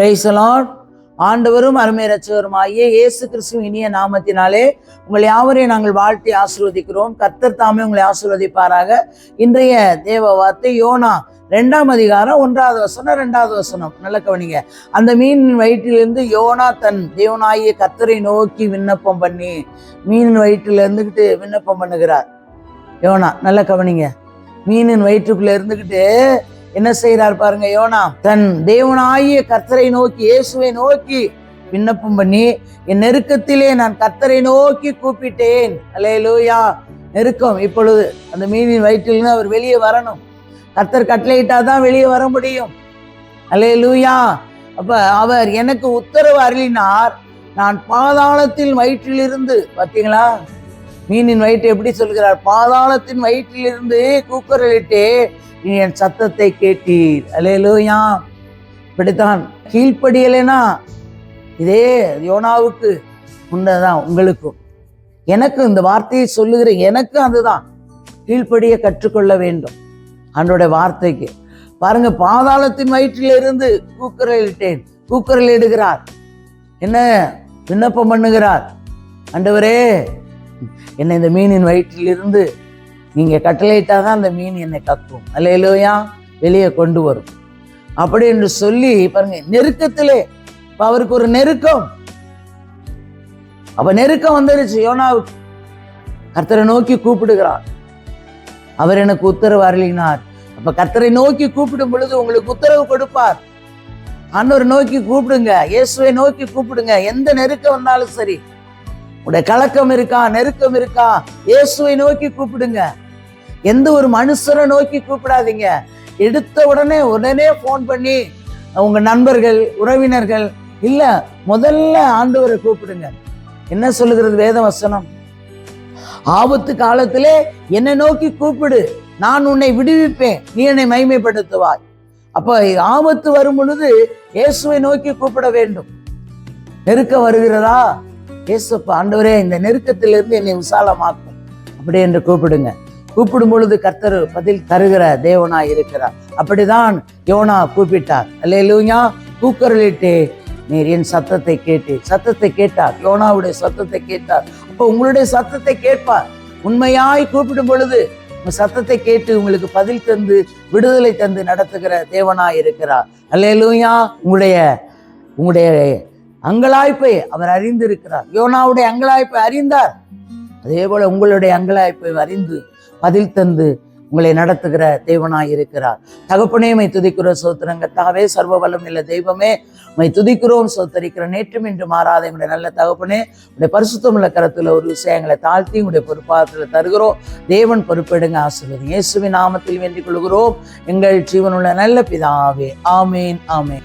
பிரைசலான் ஆண்டவரும் அருமை ஆகிய இயேசு கிறிஸ்துவின் இனிய நாமத்தினாலே உங்கள் யாவரையும் நாங்கள் வாழ்த்தி ஆசீர்வதிக்கிறோம். கர்த்தர் தாமே உங்களை ஆசீர்வதிப்பாராக. இன்றைய தேவ வார்த்தை யோனா ரெண்டாம் அதிகாரம் ஒன்றாவது வசனம் ரெண்டாவது வசனம். நல்ல கவனிங்க. அந்த மீனின் வயிற்றிலிருந்து யோனா தன் தேவனாகிய கத்தரை நோக்கி விண்ணப்பம் பண்ணி மீனின் வயிற்றில் இருந்துக்கிட்டு விண்ணப்பம் பண்ணுகிறார். யோனா நல்ல கவனிங்க. மீனின் வயிற்றுக்குள்ள இருந்துக்கிட்டு என்ன செய்கிறார் பாருங்க யோனா தன் தேவனாகிய கர்த்தரை நோக்கி இயேசுவை நோக்கி விண்ணப்பம் பண்ணி என் நெருக்கத்திலே நான் கர்த்தரை நோக்கி கூப்பிட்டேன். அல்லேலூயா. நெருக்கம் இப்பொழுது அந்த மீனின் வயிற்றிலிருந்து அவர் வெளியே வரணும். கர்த்தர் கட்டளையிட்டா தான் வெளியே வர முடியும். அல்லேலூயா. அப்ப அவர் எனக்கு உத்தரவு அருளினார். நான் பாதாளத்தில் வயிற்றிலிருந்து பார்த்தீங்களா மீனின் வயிற்று எப்படி சொல்கிறார்? பாதாளத்தின் வயிற்றிலிருந்து கூக்குரலிட்டு நீ என் சத்தத்தை கேட்டீர். அலையலோயா இப்படித்தான் கீழ்ப்படியலைனா? இதே யோனாவுக்கு உண்டதான் உங்களுக்கும். எனக்கு இந்த வார்த்தையை சொல்லுகிற எனக்கும் அதுதான். கீழ்ப்படிய கற்றுக்கொள்ள வேண்டும். அன்றோட வார்த்தைக்கு. பாருங்க பாதாளத்தின் வயிற்றிலிருந்து கூக்குரலிட்டேன். கூக்குரல் இடுகிறார். என்ன? விண்ணப்பம் பண்ணுகிறார். அண்டவரே என்னை இந்த மீனின் வயிற்றிலிருந்து நீங்கள் கட்டளையிட்டால் தான் அந்த மீன் என்னை கக்கும். அல்லையிலோயா வெளியே கொண்டு வரும். அப்படி என்று சொல்லி பாருங்க நெருக்கத்திலே இப்ப அவருக்கு ஒரு நெருக்கம். அப்ப நெருக்கம் வந்துருச்சு. யோனாவுக்கு கர்த்தரை நோக்கி கூப்பிடுகிறார். அவர் எனக்கு உத்தரவு அருளினார். அப்ப கர்த்தரை நோக்கி கூப்பிடும் பொழுது உங்களுக்கு உத்தரவு கொடுப்பார். அன்னொரு நோக்கி கூப்பிடுங்க. இயேசுவை நோக்கி கூப்பிடுங்க. எந்த நெருக்கம் வந்தாலும் சரி. உடைய கலக்கம் இருக்கா நெருக்கம் இருக்கா? இயேசுவை நோக்கி கூப்பிடுங்க. எந்த ஒரு மனுஷரை நோக்கி கூப்பிடாதீங்க. எடுத்த உடனே உடனே ஃபோன் பண்ணி உங்க நண்பர்கள் உறவினர்கள் இல்ல முதல்ல ஆண்டவரை கூப்பிடுங்க. என்ன சொல்லுகிறது வேத வசனம் ஆபத்து காலத்திலே என்னை நோக்கி கூப்பிடு. நான் உன்னை விடுவிப்பேன். நீ என்னை மைமைப்படுத்துவாய் அப்ப ஆபத்து வரும் பொழுது இயேசுவை நோக்கி கூப்பிட வேண்டும். நெருக்கம் வருகிறதா? இயேசுப்பா ஆண்டவரே இந்த நெருக்கத்திலிருந்து என்னை விசாலமாக்கும். அப்படி என்று கூப்பிடுங்க. கூப்பிடும் பொழுது கர்த்தர் பதில் தருகிற தேவனா இருக்கிறார். அப்படிதான் யோனா கூப்பிட்டார். அல்லேலூயா கூக்கரலிட்டு நீர் என் சத்தத்தை கேட்டு சத்தத்தை கேட்டார். யோனாவுடைய சத்தத்தை கேட்டார். அப்போ உங்களுடைய சத்தத்தை கேட்பார். உண்மையாய் கூப்பிடும் பொழுது உங்க சத்தத்தை கேட்டு உங்களுக்கு பதில் தந்து விடுதலை தந்து நடத்துகிற தேவனா இருக்கிறார். அல்லேலூயா உங்களுடைய உங்களுடைய அங்கலாய்ப்பை அவர் அறிந்திருக்கிறார். யோனாவுடைய அங்கலாய்ப்பை அறிந்தார். அதே போல உங்களுடைய அங்கலாய்ப்பை அறிந்து பதில் தந்து உங்களை நடத்துகிற தெய்வனாய் இருக்கிறார். தகப்பனே மை துதிக்கிற சோத்திரங்கத்தாவே சர்வ வல்லம் இல்ல தெய்வமே மை துதிக்கிறோம் சோத்தரிக்கிற நேற்றும் இன்று மாறாத எங்களுடைய நல்ல தகப்பனே உடைய பரிசுத்தம் உள்ள கரத்துல ஒரு விஷயங்களை தாழ்த்தி உங்களுடைய பொறுப்பாகத்துல தருகிறோம். தேவன் பொறுப்பெடுங்க ஆசிர்வதி இயேசுவின் நாமத்தில் வேண்டிக் கொள்கிறோம். எங்கள் ஜீவனுள்ள நல்ல பிதாவே. ஆமேன் ஆமேன்.